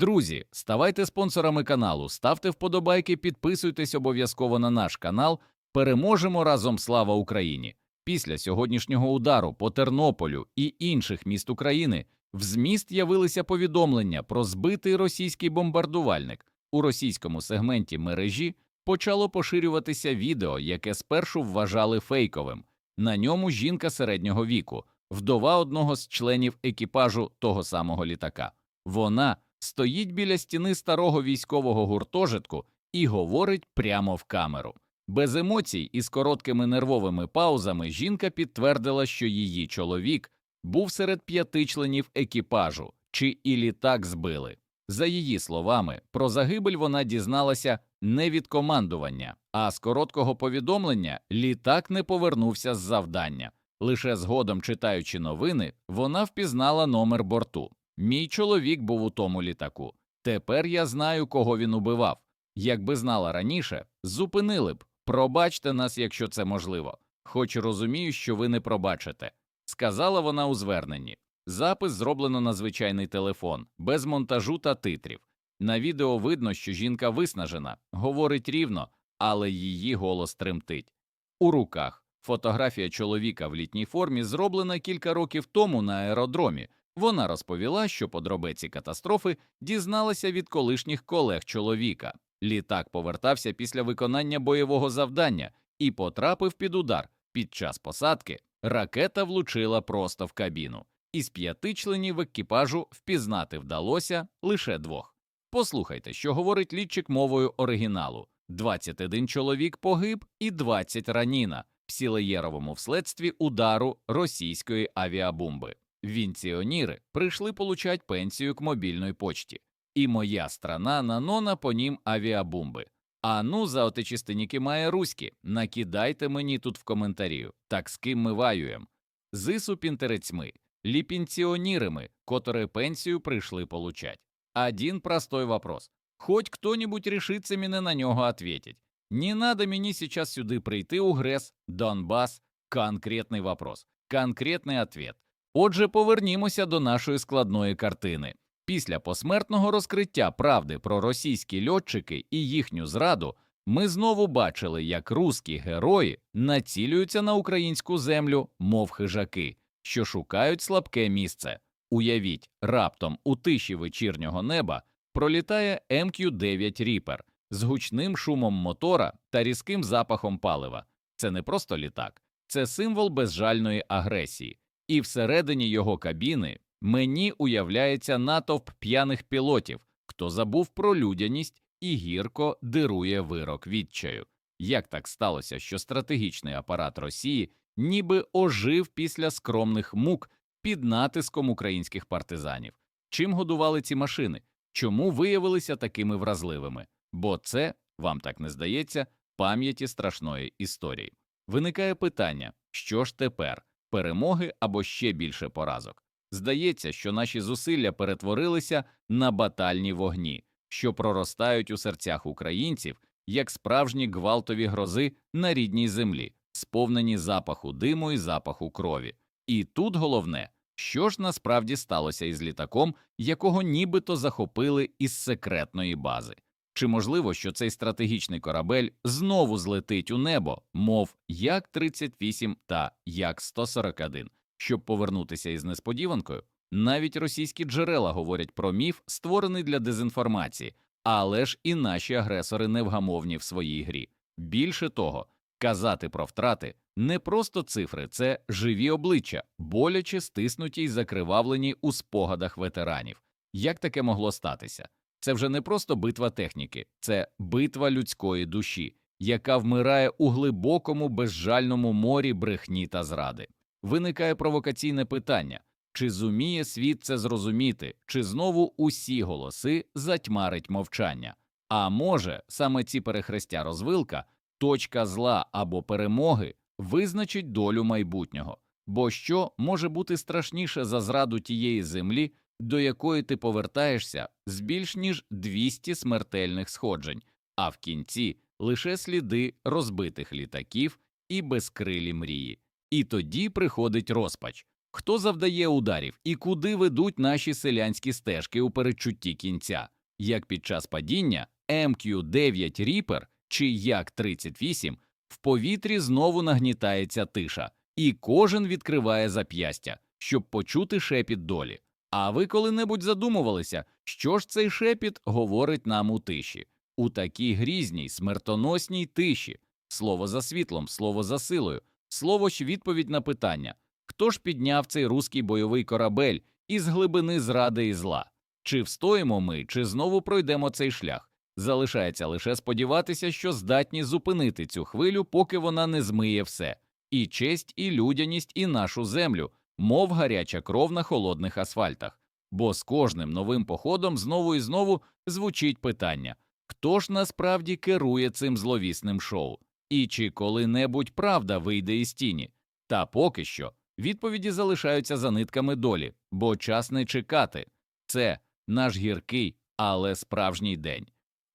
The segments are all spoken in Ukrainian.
Друзі, ставайте спонсорами каналу, ставте вподобайки, підписуйтесь обов'язково на наш канал. Переможемо разом слава Україні! Після сьогоднішнього удару по Тернополю і інших міст України в зміст явилися повідомлення про збитий російський бомбардувальник. У російському сегменті мережі почало поширюватися відео, яке спершу вважали фейковим. На ньому жінка середнього віку, вдова одного з членів екіпажу того самого літака. Вона стоїть біля стіни старого військового гуртожитку і говорить прямо в камеру. Без емоцій і з короткими нервовими паузами жінка підтвердила, що її чоловік був серед п'яти членів екіпажу, чи і літак збили. За її словами, про загибель вона дізналася не від командування, а з короткого повідомлення літак не повернувся з завдання. Лише згодом, читаючи новини, вона впізнала номер борту. Мій чоловік був у тому літаку. Тепер я знаю, кого він убивав. Якби знала раніше, зупинили б. Пробачте нас, якщо це можливо, хоч розумію, що ви не пробачите, сказала вона у зверненні. Запис зроблено на звичайний телефон, без монтажу та титрів. На відео видно, що жінка виснажена, говорить рівно, але її голос тремтить. У руках фотографія чоловіка в літній формі зроблена кілька років тому на аеродромі. Вона розповіла, що подробиці катастрофи дізналася від колишніх колег чоловіка. Літак повертався після виконання бойового завдання і потрапив під удар. Під час посадки ракета влучила просто в кабіну. Із п'яти членів екіпажу впізнати вдалося лише двох. Послухайте, що говорить літчик мовою оригіналу: 21 чоловік погиб і 20 раніна в Сілеєровому вследстві удару російської авіабомби. Вінціоніри прийшли получать пенсію к мобільної почті. І моя страна нанона по нім авіабомби. А ну за отечественники має руські, накидайте мені тут в коментарі, так з ким ми ваюєм. Зису пінтерецьми, ліпінціонірами, которые пенсію прийшли получать. Один простой вопрос. Хоть кто-нибудь решится мне на нього ответить. Не надо мені сейчас сюди прийти у Грес, Донбас. Конкретний вопрос, конкретний ответ. Отже, повернімося до нашої складної картини. Після посмертного розкриття правди про російські льотчики і їхню зраду ми знову бачили, як руські герої націлюються на українську землю, мов хижаки, що шукають слабке місце. Уявіть, раптом у тиші вечірнього неба пролітає МК-9 Ріпер з гучним шумом мотора та різким запахом палива. Це не просто літак, це символ безжальної агресії, і всередині його кабіни Мені уявляється натовп п'яних пілотів, хто забув про людяність і гірко дирує вирок відчаю. Як так сталося, що стратегічний апарат Росії ніби ожив після скромних мук під натиском українських партизанів? Чим годували ці машини? Чому виявилися такими вразливими? Бо це, вам так не здається, пам'яті страшної історії. Виникає питання: що ж тепер перемоги або ще більше поразок? Здається, що наші зусилля перетворилися на батальні вогні, що проростають у серцях українців як справжні гвалтові грози на рідній землі, сповнені запаху диму і запаху крові. І тут головне, що ж насправді сталося із літаком, якого нібито захопили із секретної бази. Чи можливо, що цей стратегічний корабель знову злетить у небо, мов як 38 та як 141? Щоб повернутися із несподіванкою, навіть російські джерела говорять про міф, створений для дезінформації, але ж і наші агресори невгамовні в своїй грі. Більше того, казати про втрати не просто цифри, це живі обличчя, боляче стиснуті й закривавлені у спогадах ветеранів. Як таке могло статися? Це вже не просто битва техніки, це битва людської душі, яка вмирає у глибокому безжальному морі брехні та зради. Виникає провокаційне питання чи зуміє світ це зрозуміти, чи знову усі голоси затьмарить мовчання? А може, саме ці перехрестя розвилка, точка зла або перемоги визначить долю майбутнього, бо що може бути страшніше за зраду тієї землі, до якої ти повертаєшся з більш ніж 200 смертельних сходжень, а в кінці лише сліди розбитих літаків і безкрилі мрії. І тоді приходить розпач. хто завдає ударів і куди ведуть наші селянські стежки у передчутті кінця, як під час падіння МК-9 Ріпер чи Як-38 в повітрі знову нагнітається тиша, і кожен відкриває зап'ястя, щоб почути шепіт долі. А ви коли-небудь задумувалися, що ж цей шепіт говорить нам у тиші, у такій грізній, смертоносній тиші, слово за світлом, слово за силою, слово ж відповідь на питання. Хто ж підняв цей руський бойовий корабель із глибини зради і зла? Чи встоїмо ми, чи знову пройдемо цей шлях? Залишається лише сподіватися, що здатні зупинити цю хвилю, поки вона не змиє все. І честь, і людяність, і нашу землю, мов гаряча кров на холодних асфальтах. Бо з кожним новим походом знову і знову звучить питання хто ж насправді керує цим зловісним шоу, і чи коли-небудь правда вийде із тіні? Та поки що відповіді залишаються за нитками долі, бо час не чекати це наш гіркий, але справжній день.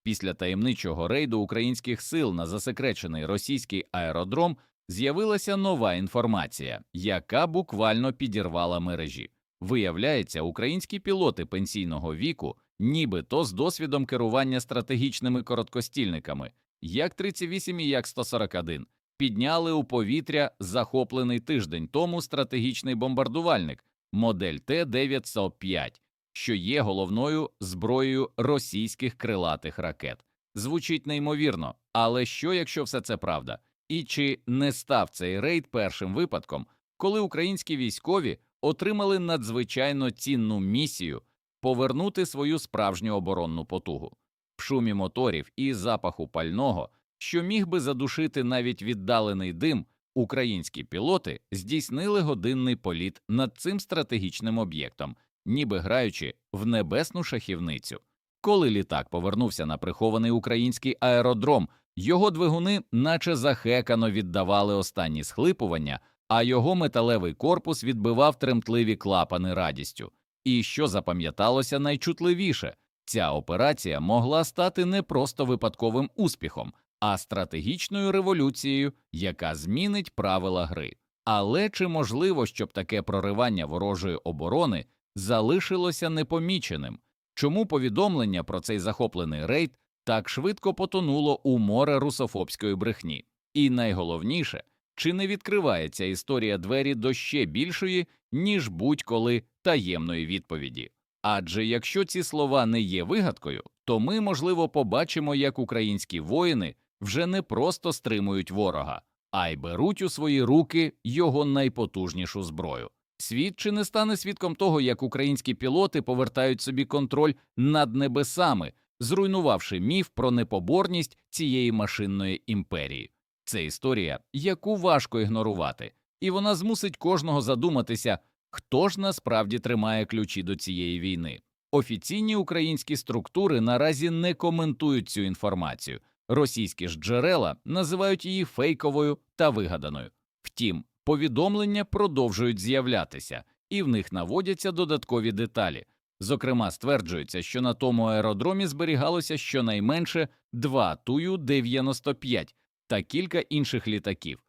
Після таємничого рейду українських сил на засекречений російський аеродром з'явилася нова інформація, яка буквально підірвала мережі. Виявляється, українські пілоти пенсійного віку, нібито з досвідом керування стратегічними короткостільниками, як 38 і як 141, підняли у повітря захоплений тиждень тому стратегічний бомбардувальник модель Т-905, що є головною зброєю російських крилатих ракет. Звучить неймовірно, але що, якщо все це правда? І чи не став цей рейд першим випадком, коли українські військові отримали надзвичайно цінну місію повернути свою справжню оборонну потугу в шумі моторів і запаху пального, що міг би задушити навіть віддалений дим, українські пілоти здійснили годинний політ над цим стратегічним об'єктом, ніби граючи в небесну шахівницю. Коли літак повернувся на прихований український аеродром, його двигуни, наче захекано віддавали останні схлипування, а його металевий корпус відбивав тремтливі клапани радістю. І що запам'яталося найчутливіше, ця операція могла стати не просто випадковим успіхом, а стратегічною революцією, яка змінить правила гри. Але чи можливо, щоб таке проривання ворожої оборони залишилося непоміченим? Чому повідомлення про цей захоплений рейд так швидко потонуло у море русофобської брехні? І найголовніше, чи не відкриває ця історія двері до ще більшої, ніж будь-коли таємної відповіді? Адже якщо ці слова не є вигадкою, то ми, можливо, побачимо, як українські воїни вже не просто стримують ворога, а й беруть у свої руки його найпотужнішу зброю. Світ чи не стане свідком того, як українські пілоти повертають собі контроль над небесами, зруйнувавши міф про непоборність цієї машинної імперії. Це історія, яку важко ігнорувати, і вона змусить кожного задуматися, хто ж насправді тримає ключі до цієї війни. Офіційні українські структури наразі не коментують цю інформацію. Російські ж джерела називають її фейковою та вигаданою. Втім, повідомлення продовжують з'являтися, і в них наводяться додаткові деталі. Зокрема, стверджується, що на тому аеродромі зберігалося щонайменше два Тую-95 та кілька інших літаків.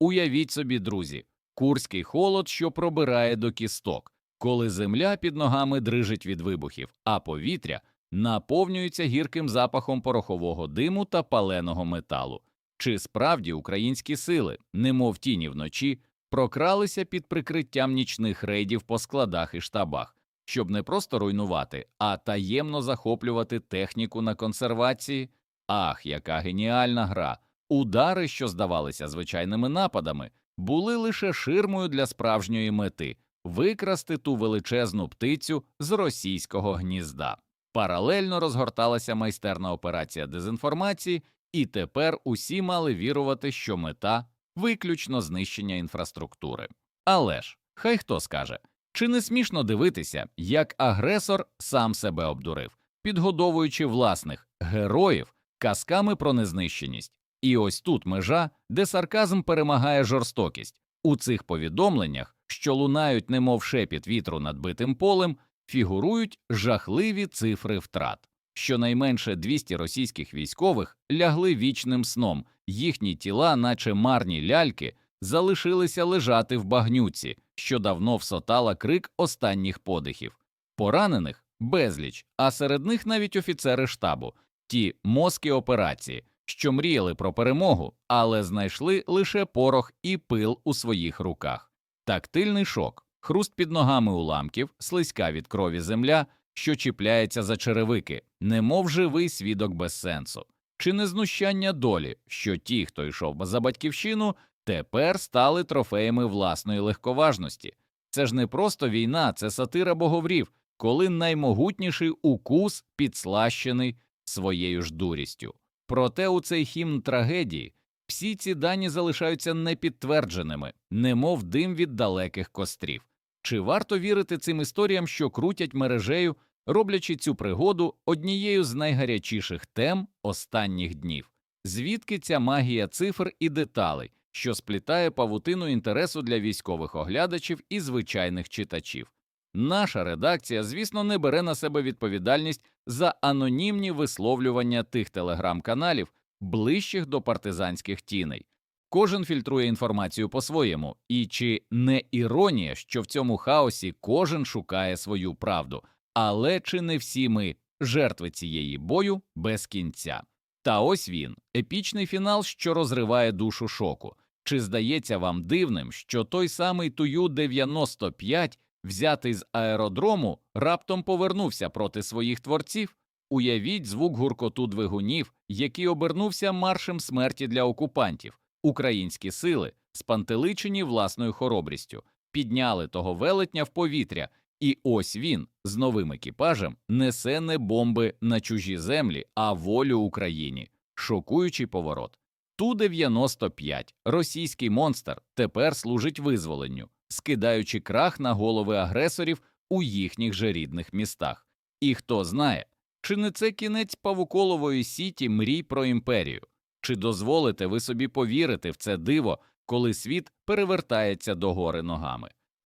Уявіть собі, друзі, курський холод, що пробирає до кісток, коли земля під ногами дрижить від вибухів, а повітря наповнюється гірким запахом порохового диму та паленого металу. Чи справді українські сили, немов тіні вночі, прокралися під прикриттям нічних рейдів по складах і штабах, щоб не просто руйнувати, а таємно захоплювати техніку на консервації? Ах, яка геніальна гра! Удари, що здавалися звичайними нападами, були лише ширмою для справжньої мети викрасти ту величезну птицю з російського гнізда. Паралельно розгорталася майстерна операція дезінформації, і тепер усі мали вірувати, що мета виключно знищення інфраструктури. Але ж, хай хто скаже, чи не смішно дивитися, як агресор сам себе обдурив, підгодовуючи власних героїв казками про незнищеність. І ось тут межа, де сарказм перемагає жорстокість. У цих повідомленнях, що лунають, немов шепіт вітру над битим полем, фігурують жахливі цифри втрат. Щонайменше 200 російських військових лягли вічним сном, їхні тіла, наче марні ляльки, залишилися лежати в багнюці, що давно всотала крик останніх подихів. Поранених безліч, а серед них навіть офіцери штабу, ті мозки операції, що мріяли про перемогу, але знайшли лише порох і пил у своїх руках. Тактильний шок, хруст під ногами уламків, слизька від крові земля, що чіпляється за черевики, немов живий свідок без сенсу, чи не знущання долі, що ті, хто йшов за батьківщину, тепер стали трофеями власної легковажності. Це ж не просто війна, це сатира боговрів, коли наймогутніший укус підслащений своєю ж дурістю. Проте у цей хімн трагедії всі ці дані залишаються непідтвердженими, немов дим від далеких кострів. Чи варто вірити цим історіям, що крутять мережею, роблячи цю пригоду однією з найгарячіших тем останніх днів? Звідки ця магія цифр і деталей, що сплітає павутину інтересу для військових оглядачів і звичайних читачів? Наша редакція, звісно, не бере на себе відповідальність за анонімні висловлювання тих телеграм-каналів, ближчих до партизанських тіней. Кожен фільтрує інформацію по-своєму, і чи не іронія, що в цьому хаосі кожен шукає свою правду, але чи не всі ми жертви цієї бою без кінця? Та ось він, епічний фінал, що розриває душу шоку. Чи здається вам дивним, що той самий Тую 95 взятий з аеродрому, раптом повернувся проти своїх творців? Уявіть звук гуркоту двигунів, який обернувся маршем смерті для окупантів. Українські сили, спантеличені власною хоробрістю, підняли того велетня в повітря, і ось він з новим екіпажем несе не бомби на чужі землі, а волю Україні. Шокуючий поворот. Ту-95, російський монстр, тепер служить визволенню, скидаючи крах на голови агресорів у їхніх же рідних містах. І хто знає, чи не це кінець павуколової сіті мрій про імперію? Чи дозволите ви собі повірити в це диво, коли світ перевертається догори ногами?